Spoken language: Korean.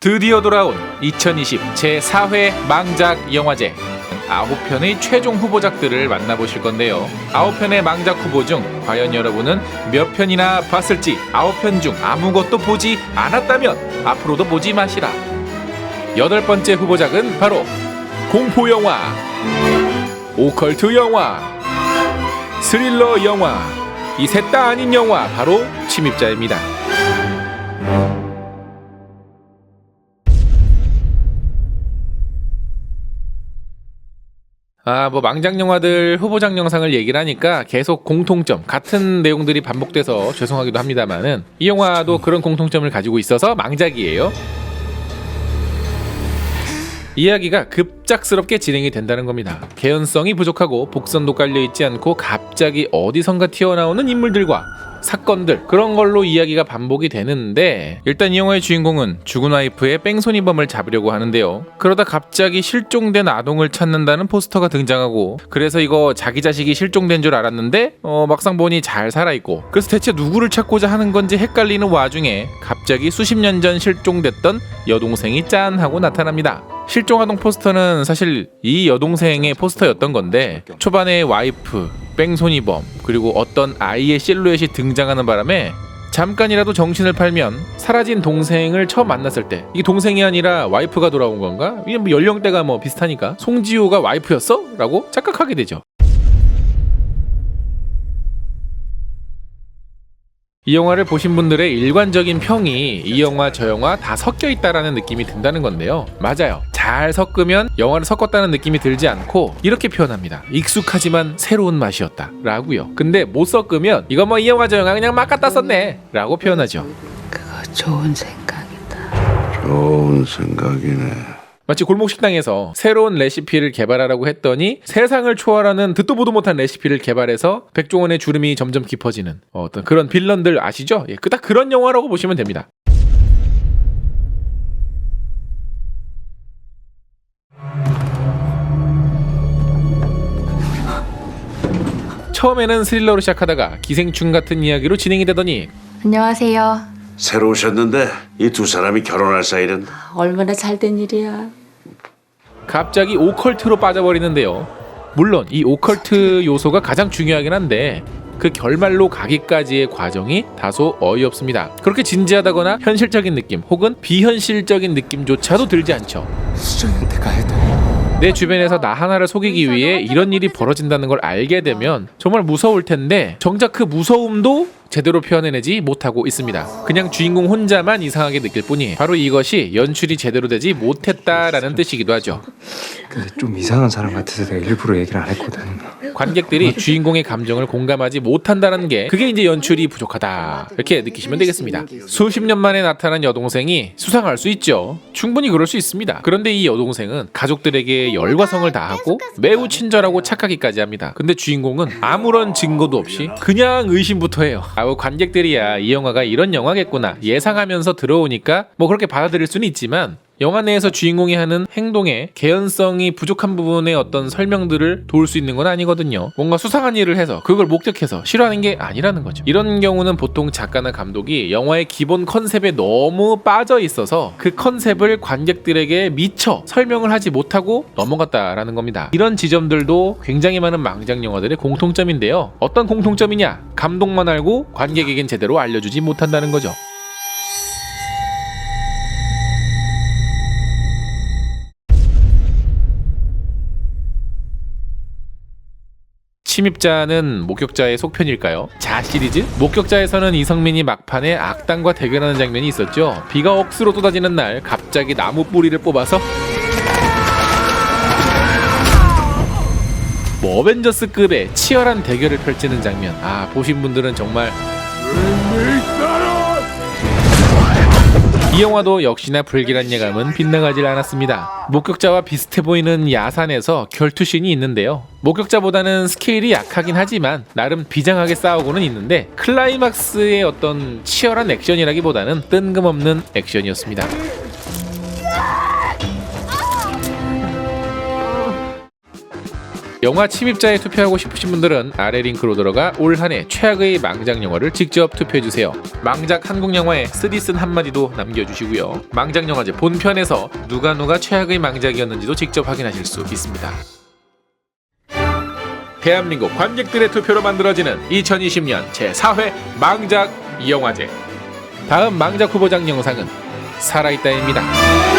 드디어 돌아온 2020 제4회 망작 영화제 9편의 최종 후보작들을 만나보실 건데요. 9편의 망작 후보 중 과연 여러분은 몇 편이나 봤을지 9편 중 아무것도 보지 않았다면 앞으로도 보지 마시라. 여덟 번째 후보작은 바로 공포 영화, 오컬트 영화, 스릴러 영화, 이 셋 다 아닌 영화 바로 침입자입니다. 아, 뭐 망작 영화들 후보작 영상을 얘기를 하니까 계속 공통점 같은 내용들이 반복돼서 죄송하기도 합니다만은 이 영화도 그런 공통점을 가지고 있어서 망작이에요. 이야기가 급작스럽게 진행이 된다는 겁니다. 개연성이 부족하고 복선도 깔려 있지 않고 갑자기 어디선가 튀어나오는 인물들과 사건들 그런 걸로 이야기가 반복이 되는데 일단 이 영화의 주인공은 죽은 와이프의 뺑소니범을 잡으려고 하는데요. 그러다 갑자기 실종된 아동을 찾는다는 포스터가 등장하고 그래서 이거 자기 자식이 실종된 줄 알았는데 어, 막상 보니 잘 살아있고 그래서 대체 누구를 찾고자 하는 건지 헷갈리는 와중에 갑자기 수십 년 전 실종됐던 여동생이 짠 하고 나타납니다. 실종 아동 포스터는 사실 이 여동생의 포스터였던 건데 초반에 와이프, 뺑소니범 그리고 어떤 아이의 실루엣이 등장하는 바람에 잠깐이라도 정신을 팔면 사라진 동생을 처음 만났을 때 이게 동생이 아니라 와이프가 돌아온 건가? 이게 뭐 연령대가 뭐 비슷하니까 송지효가 와이프였어? 라고 착각하게 되죠. 이 영화를 보신 분들의 일관적인 평이 이 영화 저 영화 다 섞여 있다라는 느낌이 든다는 건데요. 맞아요. 잘 섞으면 영화를 섞었다는 느낌이 들지 않고 이렇게 표현합니다. 익숙하지만 새로운 맛이었다 라고요. 근데 못 섞으면 이거 뭐 이 영화 저 영화 그냥 막 갖다 썼네 라고 표현하죠. 그거 좋은 생각이다. 좋은 생각이네. 마치 골목 식당에서 새로운 레시피를 개발하라고 했더니 세상을 초월하는 듣도 보도 못한 레시피를 개발해서 백종원의 주름이 점점 깊어지는 어떤 그런 빌런들 아시죠? 예, 그 딱 그런 영화라고 보시면 됩니다. 처음에는 스릴러로 시작하다가 기생충 같은 이야기로 진행이 되더니 안녕하세요. 새로 오셨는데 이 두 사람이 결혼할 사이는 얼마나 잘된 일이야. 갑자기 오컬트로 빠져버리는데요. 물론 이 오컬트 요소가 가장 중요하긴 한데 그 결말로 가기까지의 과정이 다소 어이없습니다. 그렇게 진지하다거나 현실적인 느낌 혹은 비현실적인 느낌조차도 들지 않죠. 수정한테 가야 돼. 내 주변에서 나 하나를 속이기 위해 이런 일이 벌어진다는 걸 알게 되면 정말 무서울 텐데 정작 그 무서움도 제대로 표현해내지 못하고 있습니다. 그냥 주인공 혼자만 이상하게 느낄 뿐이에요. 바로 이것이 연출이 제대로 되지 못했다라는 뜻이기도 하죠. 근데 좀 이상한 사람 같아서 내가 일부러 얘기를 안 했거든. 관객들이 주인공의 감정을 공감하지 못한다는 게 그게 이제 연출이 부족하다 이렇게 느끼시면 되겠습니다. 수십 년 만에 나타난 여동생이 수상할 수 있죠. 충분히 그럴 수 있습니다. 그런데 이 여동생은 가족들에게 열과 성을 다하고 매우 친절하고 착하기까지 합니다. 근데 주인공은 아무런 증거도 없이 그냥 의심부터 해요. 아우 관객들이야 이 영화가 이런 영화겠구나 예상하면서 들어오니까 뭐 그렇게 받아들일 수는 있지만 영화 내에서 주인공이 하는 행동에 개연성이 부족한 부분의 어떤 설명들을 도울 수 있는 건 아니거든요. 뭔가 수상한 일을 해서 그걸 목격해서 싫어하는 게 아니라는 거죠. 이런 경우는 보통 작가나 감독이 영화의 기본 컨셉에 너무 빠져 있어서 그 컨셉을 관객들에게 미처 설명을 하지 못하고 넘어갔다라는 겁니다. 이런 지점들도 굉장히 많은 망작 영화들의 공통점인데요. 어떤 공통점이냐? 감독만 알고 관객에겐 제대로 알려주지 못한다는 거죠. 침입자는 목격자의 속편일까요? 자 시리즈? 목격자에서는 이성민이 막판에 악당과 대결하는 장면이 있었죠. 비가 억수로 쏟아지는 날 갑자기 나무 뿌리를 뽑아서 뭐 어벤져스급의 치열한 대결을 펼치는 장면. 아 보신 분들은 정말 이 영화도 역시나 불길한 예감은 빗나가질 않았습니다. 목격자와 비슷해 보이는 야산에서 결투신이 있는데요. 목격자보다는 스케일이 약하긴 하지만 나름 비장하게 싸우고는 있는데 클라이막스의 어떤 치열한 액션이라기보다는 뜬금없는 액션이었습니다. 영화 침입자에 투표하고 싶으신 분들은 아래 링크로 들어가 올 한 해 최악의 망작 영화를 직접 투표해 주세요. 망작 한국 영화에 쓰디 쓴 한마디도 남겨주시고요. 망작 영화제 본편에서 누가 누가 최악의 망작이었는지도 직접 확인하실 수 있습니다. 대한민국 관객들의 투표로 만들어지는 2020년 제4회 망작 영화제. 다음 망작 후보작 영상은 살아있다입니다.